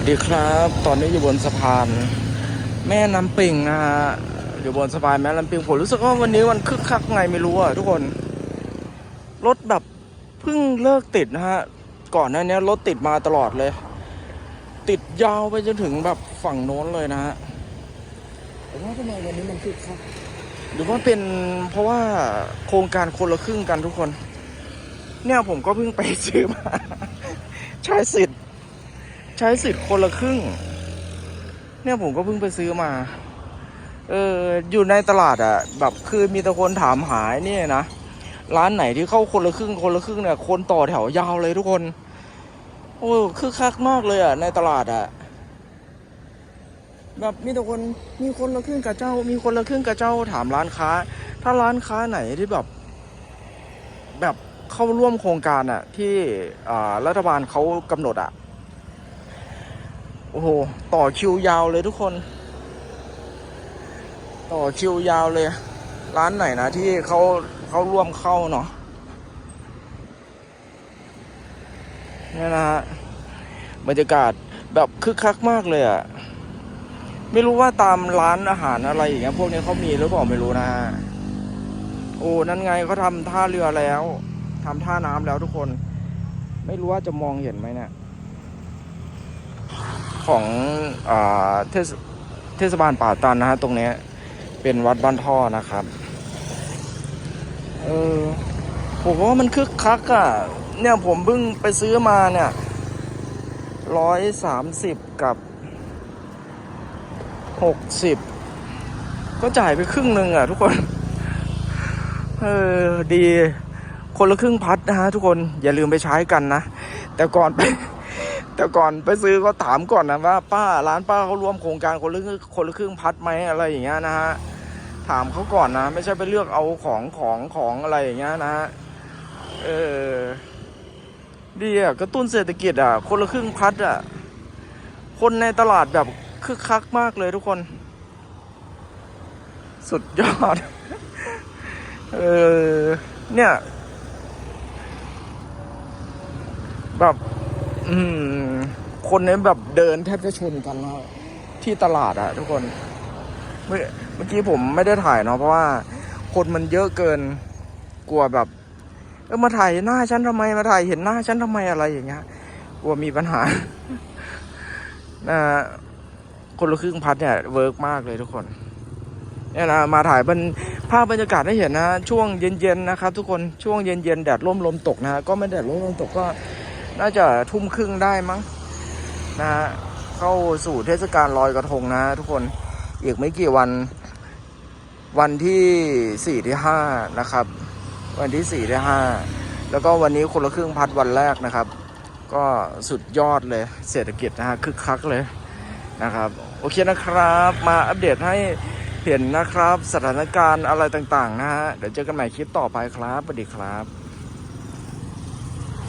สวัสดีครับ ตอนนี้อยู่บนสะพาน แม่น้ำปิงนะฮะอยู่บนสะพานแม่น้ำปิงผมรู้สึกว่าวันนี้วันคึกคักไงไม่รู้อะทุกคนรถแบบเพิ่งเลิกติดนะฮะก่อนหน้านี้รถติดมาตลอดเลย ติดยาวไปจนถึงแบบฝั่งโน้นเลยนะฮะแต่ว่าทำไมวันนี้มันคึกคักหรือว่าเป็นเพราะว่าโครงการคนละครึ่งกันทุกคน เนี่ยผมก็เพิ่งไปซื้อมาใช้สิทธิ์ ใช้สิทธิ์คนละครึ่ง เนี่ยผมก็เพิ่งไปซื้อมา เอออยู่ในตลาดอะ่ะ แบบคือมีต่คนถามหายเนี่ยนะ ร้านไหนที่เข้าคนละครึ่งคนละครึ่งเนี่ย คนต่อแถวยาวเลยทุกคน โอ้คือคักมากเลยอะ่ะ ในตลาดอะ่ะ แบบมีแต่คนมีคนละครึ่งกับเจ้า มีคนละครึ่งกับเจ้าถามร้านค้า ถ้าร้านค้าไหนที่แบบ แบบเข้าร่วมโครงการอะ่ะ ที่อ่ารัฐบาลเขากำหนดอะ โอ้โห ต่อคิวยาวเลยทุกคน ต่อคิวยาวเลย ร้านไหนนะที่เขาเขาร่วมเข้าเนาะเนี่ยนะฮะบรรยากาศแบบคึกคักมากเลยอะ่ะ ไม่รู้ว่าตามร้านอาหารอะไรอย่างเงี้ยพวกนี้เขามีหรือเปล่าไม่รู้นะฮะโอ้นั่นไงเขาทำท่าเรือแล้วทำท่าน้ำแล้วทุกคน ไม่รู้ว่าจะมองเห็นไหมเนี่ย ของอเทศเทศบาลป่าตันนะฮะตรงนี้เป็นวัดบ้านท่อนะครับ เออผมว่ามันคึกคักอะ่ะ เนี่ยผมเพิ่งไปซื้อมาเนี่ยร้อยสามสิบกับหกสิบก็จ่ายไปครึ่งหนึ่งอะ ทุกคน เออ ดี คนละครึ่งพัดนะฮะทุกคนอย่าลืมไปใช้กันนะ แต่ก่อนไป แต่ก่อนไปซื้อก็ถามก่อนนะว่า ป้าร้านป้าเขาร่วมโครงการคนละครึ่งคนละครึ่งพัดไหมอะไรอย่างเงี้ยนะฮะถามเขาก่อนนะ ไม่ใช่ไปเลือกเอาของของของอะไรอย่างเงี้ยนะฮะเออดีอะกระตุ้นเศรษฐกิจอะ คนละครึ่งพัดอะคนในตลาดแบบคึกคักมากเลยทุกคน สุดยอด เออเนี่ย แบบ อืมคนนี้แบบเดินแทบจะชนกันแล้วที่ตลาดอะทุกคน เมื่อเมื่อกี้ผมไม่ได้ถ่ายเนาะเพราะว่า คนมันเยอะเกินกลัวแบบ เออมาถ่ายหน้าฉันทำไมมาถ่ายเห็นหน้าฉันทำไมอะไรอย่างเงี้ยกลัวมีปัญหานะคนละครึ่งพัดเนี่ยเวิร์กมากเลยทุกคนเนี่ยนะมาถ่ายเป็นภาพบรรยากาศให้เห็นนะ ช่วงเย็นๆนะครับทุกคนช่วงเย็นๆแดดร่มลมตกนะ ก็ไม่แดดร่มลมตกก็ น่าจะทุ่มครึ่งได้มั้งนะฮะเข้าสู่เทศกาลลอยกระทงนะทุกคนอีกไม่กี่วัน วันที่สี่ที่ห้านะครับ วันที่สี่ที่ห้าแล้วก็วันนี้คนละครึ่งพัดวันแรกนะครับ ก็สุดยอดเลยเศรษฐกิจนะฮะคึกคักเลยนะครับ โอเคนะครับ มาอัปเดตให้เห็นนะครับ สถานการณ์อะไรต่างๆนะฮะ เดี๋ยวเจอกันใหม่คลิปต่อไปครับสวัสดีครับ